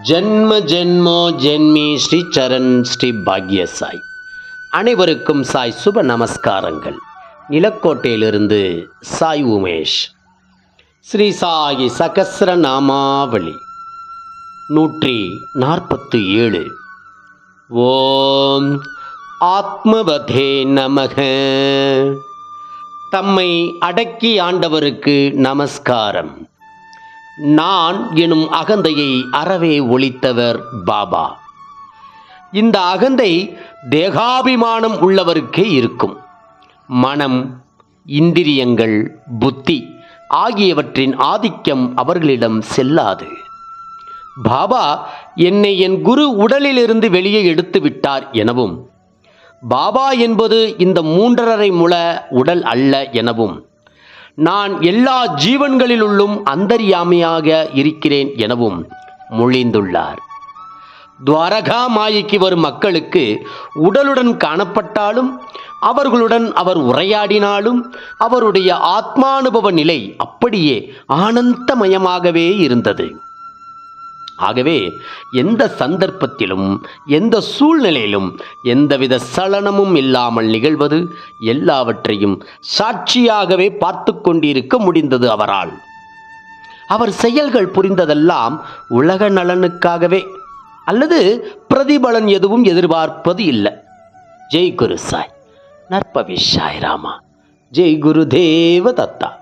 ஜென்ம ஜென்மோ ஜென்மி ஸ்ரீ சரண் ஸ்ரீ பாக்ய சாய் அனைவருக்கும் சாய் சுப நமஸ்காரங்கள். நிலக்கோட்டையிலிருந்து சாய் உமேஷ். ஸ்ரீ சாயி சகஸ்ர நாமாவளி நூற்றி நாற்பத்து ஏழு ஓம் ஆத்மவதே நமக. தம்மை அடக்கி ஆண்டவருக்கு நமஸ்காரம். நான் எனும் அகந்தையை அறவே ஒழித்தவர் பாபா. இந்த அகந்தை தேகாபிமானம் உள்ளவருக்கே இருக்கும். மனம் இந்திரியங்கள் புத்தி ஆகியவற்றின் ஆதிக்கம் அவர்களிடம் செல்லாது. பாபா என்னை என் குரு உடலிலிருந்து வெளியே எடுத்து விட்டார் எனவும் பாபா என்பது இந்த மூன்றரை முழ உடல் அல்ல எனவும் நான் எல்லா ஜீவன்களிலுள்ளும் அந்தரியாமையாக இருக்கிறேன் எனவும் மொழிந்துள்ளார். துவாரகா மாயைக்கு வரும் மக்களுக்கு உடலுடன் காணப்பட்டாலும் அவர்களுடன் அவர் உரையாடினாலும் அவருடைய ஆத்மானுபவ நிலை அப்படியே ஆனந்தமயமாகவே இருந்தது. ஆகவே எந்த சந்தர்ப்பத்திலும் எந்த சூழ்நிலையிலும் எந்தவித சலனமும் இல்லாமல் நிகழ்வது எல்லாவற்றையும் சாட்சியாகவே பார்த்து கொண்டிருக்க முடிந்தது அவரால். அவர் செயல்கள் புரிந்ததெல்லாம் உலக நலனுக்காகவே அல்லது பிரதிபலன் எதுவும் எதிர்பார்ப்பது இல்லை. ஜெய் குரு சாய். நற்பவி சாய் ராமா. ஜெய் குரு தேவ தத்தா